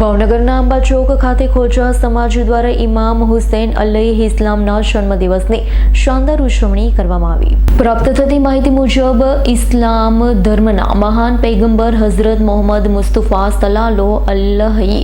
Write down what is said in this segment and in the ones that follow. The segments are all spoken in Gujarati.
ભાવનગરના અંબા ચોક ખાતે ખોજા સમાજ દ્વારા ઇમામ હુસૈન અલૈહ ઇસ્લામના જન્મદિવસની શાનદાર ઉજવણી કરવામાં આવી. પ્રાપ્ત થતી માહિતી મુજબ, ઇસ્લામ ધર્મના મહાન પૈગંબર હઝરત મોહમ્મદ મુસ્તફા સલાલો અલ્લહી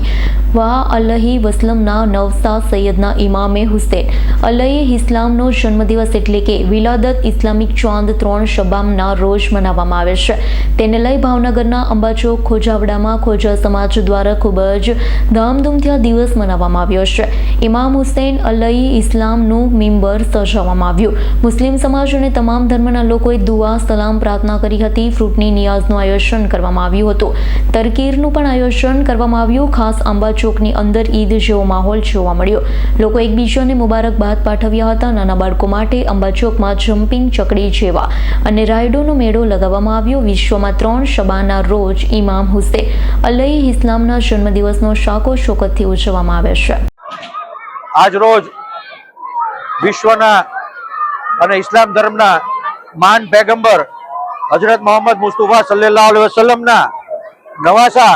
વા અલહી વસલમના નવસા સૈયદના ઇમામે હુસૈન અલહી ઇસ્લામનો જન્મદિવસ એટલે કે વિલાદત ઇસ્લામિક ચાંદ ત્રણ શબામના રોજ મનાવવામાં આવે છે. તેને લઈ ભાવનગરના અંબાચોક, ખોજાવડામાં ખોજા સમાજ દ્વારા ખૂબ જ ધામધૂમથી આ દિવસ મનાવવામાં આવ્યો છે. ઇમામ હુસૈન અલહી ઇસ્લામનું મેમ્બર સજાવવામાં આવ્યું. મુસ્લિમ સમાજ અને તમામ ધર્મના લોકોએ દુઆ, સલામ, પ્રાર્થના કરી હતી. ફ્રૂટની નિયાઝનું આયોજન કરવામાં આવ્યું હતું. તરકીરનું પણ આયોજન કરવામાં આવ્યું. ખાસ આંબા ચોકની અંદર ઈદ જેવો માહોલ જોવા મળ્યો. લોકો એકબીજાને મુબારકબાદ પાઠવ્યા હતા. નાના બાળકો માટે અંબા જમ્પિંગ ચકડી જેવા અને રાયડોનો મેળો લગાવવામાં આવ્યો. વિશ્વમાં ત્રણ શબાના રોજ ઇમામ હુસે અલઈ ઇસ્લામના જન્મદિવસનો શાકો શોકતથી ઉજવવામાં આવે છે. આજ રોજ વિશ્વના અને ઇસ્લામ ધર્મના માન પેગંબર હજરત મોહમ્મદ મુસ્તુફા સલ્લાહ વસલમના નવાસા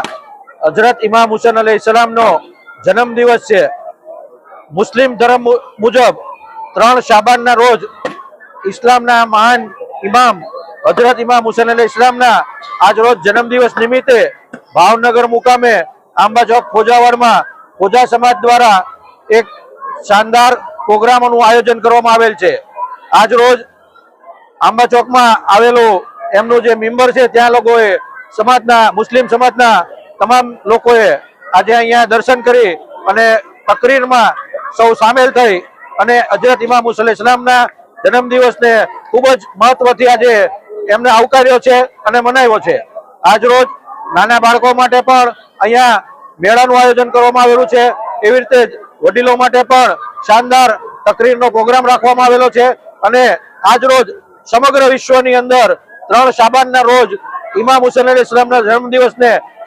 હજરત ઇમામ હુસેન અલૈહિ સલામનો જન્મદિવસ છે. મુસ્લિમ ધર્મ મુજબ ત્રણ શાબાનના રોજ ઇસ્લામના મહાન ઇમામ હજરત ઇમામ હુસેન અલૈહિ ઇસ્લામના આજ રોજ જન્મદિવસ નિમિત્તે ભાવનગર મુકામે આંબા ચોક ખોજાવરમાં ખોજા સમાજ દ્વારા એક શાનદાર પ્રોગ્રામોનું આયોજન કરવામાં આવેલ છે. આજ રોજ આંબા ચોકમાં આવેલું એમનું જે મેમ્બર છે, ત્યાં લોકોએ સમાજના, મુસ્લિમ સમાજના તમામ લોકોએ આજે અહીંયા દર્શન કરી અને તકરીરમાં સૌ સામેલ થઈ અને હજરત ઇમામ હુસૈન ઇસ્લામના જન્મદિવસને ખૂબ જ મહત્વથી આજે એમને આવકાર્યો છે અને મનાવ્યો છે. આજ રોજ નાના બાળકો માટે પણ અહીંયા મેળાનું આયોજન કરવામાં આવેલું છે. એવી રીતે જ વડીલો માટે પણ શાનદાર તકરીરનો પ્રોગ્રામ રાખવામાં આવેલો છે અને આજ રોજ સમગ્ર વિશ્વની અંદર ત્રણ શાબાનના રોજ ઇમામ હુસેન અલી ઇસ્લામના જન્મદિવસને